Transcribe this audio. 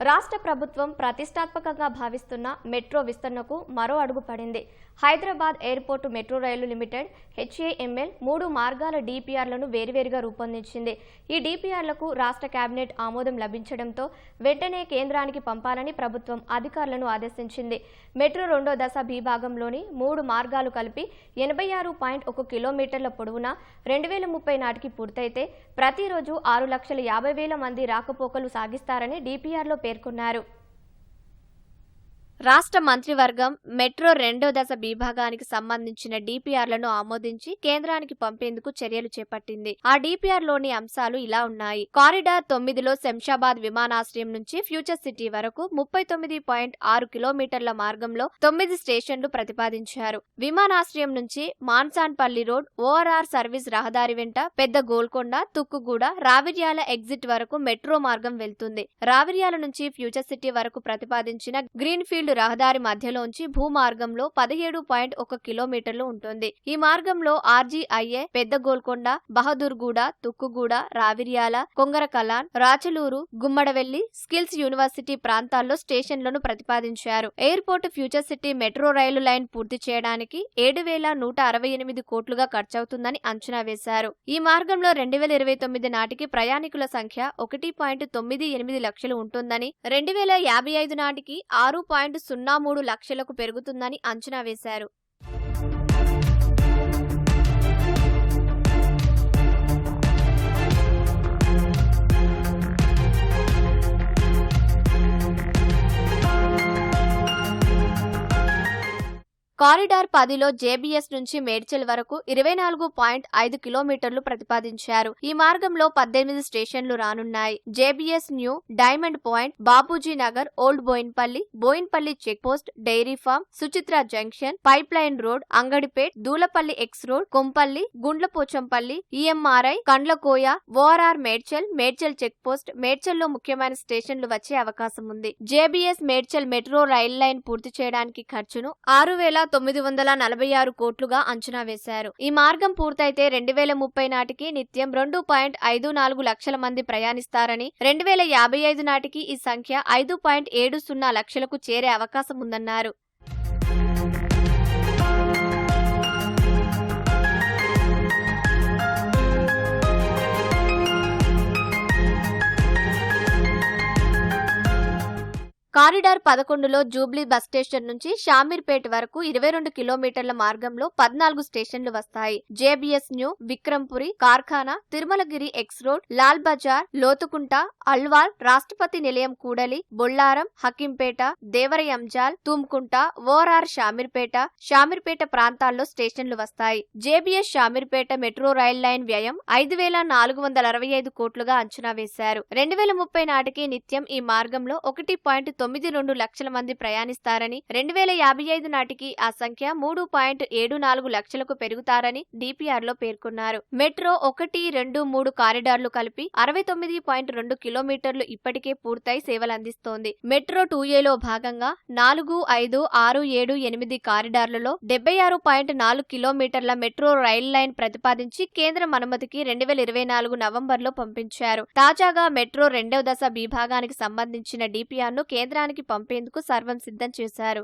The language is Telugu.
రాష్ట్ర ప్రభుత్వం ప్రతిష్టాత్మకంగా భావిస్తున్న మెట్రో విస్తరణకు మరో అడుగు పడింది. Hyderabad airport metro rail limited HAML మూడు మార్గాల డిపిఆర్లను వేరువేరుగా రూపొందించింది. ఈ డిపిఆర్లకు రాష్ట్ర కేబినెట్ ఆమోదం లభించడంతో వెంటనే కేంద్రానికి పంపాలని ప్రభుత్వం అధికారులను ఆదేశించింది. మెట్రో రెండో దశ భీభాగంలోని మూడు మార్గాలు కలిపి ఎనభై ఆరు పాయింట్ ఒక కిలోమీటర్ల పొడవున రెండు వేల ముప్పై నాటికి పూర్తయితే ప్రతిరోజు ఆరు లక్షల యాభై వేల మంది రాకపోకలు సాగిస్తారని డిపిఆర్లో పేర్కొన్నారు. రాష్ట్ర మంత్రివర్గం మెట్రో రెండో దశ విభాగానికి సంబంధించిన డిపిఆర్లను ఆమోదించి కేంద్రానికి పంపేందుకు చర్యలు చేపట్టింది. ఆ డిపిఆర్లోని అంశాలు ఇలా ఉన్నాయి. కారిడార్ తొమ్మిదిలో శంషాబాద్ విమానాశ్రయం నుంచి ఫ్యూచర్ సిటీ వరకు ముప్పై తొమ్మిది పాయింట్ ఆరు కిలోమీటర్ల మార్గంలో తొమ్మిది స్టేషన్లు ప్రతిపాదించారు. విమానాశ్రయం నుంచి మాన్సాన్పల్లి రోడ్ ఓఆర్ఆర్ సర్వీస్ రహదారి వెంట పెద్ద గోల్కొండ తుక్కుగూడ రావిర్యాల ఎగ్జిట్ వరకు మెట్రో మార్గం వెళ్తుంది. రావిర్యాల నుంచి ఫ్యూచర్ సిటీ వరకు ప్రతిపాదించిన గ్రీన్ ఫీల్డ్ రహదారి మధ్యలోంచి భూమార్గంలో పదిహేడు పాయింట్ ఒక కిలోమీటర్లు ఉంటుంది. ఈ మార్గంలో RGIA Pedda Golconda Bahadurguda Tukkuguda Raviryal Kongarakalan Rachaluru Gummadavelli skills university ప్రాంతాల్లో స్టేషన్లను ప్రతిపాదించారు. Airport future city metro rail line పూర్తి చేయడానికి ఏడు వేల నూట అరవై ఎనిమిది కోట్లుగా ఖర్చవుతుందని అంచనా వేశారు. ఈ మార్గంలో రెండు వేల ఇరవై తొమ్మిది నాటికి ప్రయాణికుల సంఖ్య ఒకటి పాయింట్ తొమ్మిది ఎనిమిది లక్షలు ఉంటుందని రెండు వేల యాభై ఐదు నాటికి ఆరు పాయింట్ సున్నా మూడు లక్షలకు పెరుగుతుందని అంచనా వేశారు కారిడార్ పదిలో జేబీఎస్ నుంచి మేడ్చల్ వరకు ఇరవై నాలుగు పాయింట్ ఐదు కిలోమీటర్లు ప్రతిపాదించారు. ఈ మార్గంలో పద్దెనిమిది స్టేషన్లు రానున్నాయి. JBS new diamond point Bapuji Nagar old Bowenpally Bowenpally check post dairy farm Suchitra junction pipe line road Angadipet Dulapally X road Kompally Gundlapochampally EMRI Kandlakoya ORR Medchal Medchal check post మేడ్చల్లో ముఖ్యమైన స్టేషన్లు వచ్చే అవకాశం ఉంది. JBS Medchal metro rail line పూర్తి చేయడానికి ఖర్చును ఆరు వేల తొమ్మిది వందల నలభై ఆరు కోట్లుగా అంచనా వేశారు. ఈ మార్గం పూర్తయితే రెండు వేల ముప్పై నాటికి నిత్యం రెండు పాయింట్ ఐదు నాలుగు లక్షల మంది ప్రయాణిస్తారని రెండు వేల యాభై ఐదు నాటికి ఈ సంఖ్య ఐదు పాయింట్ ఏడు సున్నా లక్షలకు చేరే అవకాశం ఉందన్నారు కారిడార్ పదకొండులో జూబ్లీ బస్ స్టేషన్ నుంచి షామీర్పేట్ వరకు ఇరవై రెండు కిలోమీటర్ల మార్గంలో పద్నాలుగు స్టేషన్లు వస్తాయి. JBS new Vikrampuri Karkhana Tirumalagiri X road Lal Bazar Lothukunta Alwal Rashtrapati Nilayam కూడలి బొల్లారం హకింపేట దేవరయంజాల్ తుమ్కుంట ఓఆర్ఆర్ షామీర్పేట షామీర్పేట ప్రాంతాల్లో స్టేషన్లు వస్తాయి. JBS Shamirpet metro rail line వ్యయం ఐదు వేల నాలుగు వందల అరవై ఐదు కోట్లుగా అంచనా వేశారు. రెండు వేల ముప్పై నాటికి నిత్యం ఈ మార్గంలో ఒకటి పాయింట్ తొమ్మిది రెండు లక్షల మంది ప్రయాణిస్తారని రెండు వేల యాభై ఐదు నాటికి ఆ సంఖ్య మూడు పాయింట్ ఏడు నాలుగు లక్షలకు పెరుగుతారని డిపిఆర్లో పేర్కొన్నారు. మెట్రో ఒకటి రెండు మూడు కారిడార్లు కలిపి అరవై తొమ్మిది పాయింట్ రెండు కిలోమీటర్లు ఇప్పటికే పూర్తయి సేవలందిస్తోంది. మెట్రో టూ ఏలో భాగంగా నాలుగు ఐదు ఆరు ఏడు ఎనిమిది కారిడార్లలో డెబ్బై ఆరు పాయింట్ నాలుగు కిలోమీటర్ల మెట్రో రైల్ లైన్ ప్రతిపాదించి కేంద్రం అనుమతికి రెండు వేల ఇరవై నాలుగు నవంబర్లో పంపించారు. తాజాగా మెట్రో రెండవ దశ విభాగానికి సంబంధించిన డిపిఆర్ను కేంద్రానికి పంపేందుకు సర్వం సిద్ధం చేశారు.